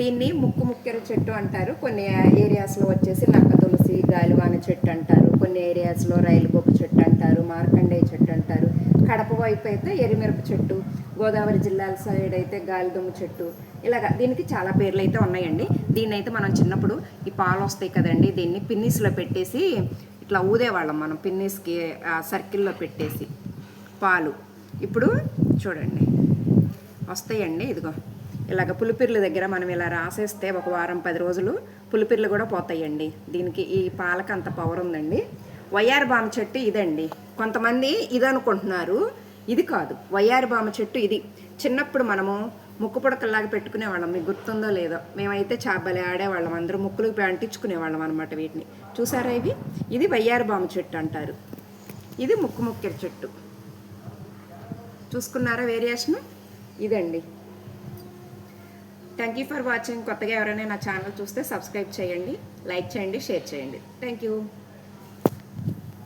దీన్ని ముక్కు ముక్కెర చెట్టు అంటారు. కొన్ని ఏరియాస్లో వచ్చేసి నక్క తులసి గాలివాన చెట్టు అంటారు. కొన్ని ఏరియాస్లో రైలు బొక్క చెట్టు అంటారు. మార్కండేయ చెట్టు అంటారు. కడప వైపు అయితే ఎరిమిరప చెట్టు గోదావరి జిల్లాల సైడ్ అయితే గాలిదుమ్మ చెట్టు. ఇలాగ దీనికి చాలా పేర్లు అయితే ఉన్నాయండి. దీన్ని అయితే మనం చిన్నప్పుడు ఈ పాలు వస్తాయి కదండి దీన్ని పిన్నీస్లో పెట్టేసి ఇట్లా ఊదేవాళ్ళం మనం పిన్నీస్కి సర్కిల్లో పెట్టేసి పాలు. ఇప్పుడు చూడండి. వస్తాయండి ఇదిగో. ఇలాగ పులిపిర్ల దగ్గర మనం ఇలా రాసేస్తే ఒక వారం పది రోజులు పులిపిర్లు కూడా పోతాయండి. దీనికి ఈ పాలక అంత పవర్ ఉందండి. వైఆర్ బామ చెట్టు ఇదండి. కొంతమంది ఇది అనుకుంటున్నారు ఇది కాదు. వైఆర్ బామ చెట్టు ఇది. చిన్నప్పుడు మనము ముక్కు పుడకల్లాగా పెట్టుకునేవాళ్ళం మీకు గుర్తుందో లేదో. మేమైతే చేపలే ఆడేవాళ్ళం. అందరూ ముక్కులు అంటించుకునేవాళ్ళం అనమాట వీటిని. చూసారా ఇవి? ఇది వయ్యారు బామ చెట్టు అంటారు. ఇది ముక్కు ముక్కెర చెట్టు. చూసుకున్నారా వేరియేషన్? ఇదండి. థ్యాంక్ యూ ఫర్ వాచింగ్ కొత్తగా ఎవరైనా నా ఛానల్ చూస్తే సబ్స్క్రైబ్ చేయండి లైక్ చేయండి షేర్ చేయండి. Thank you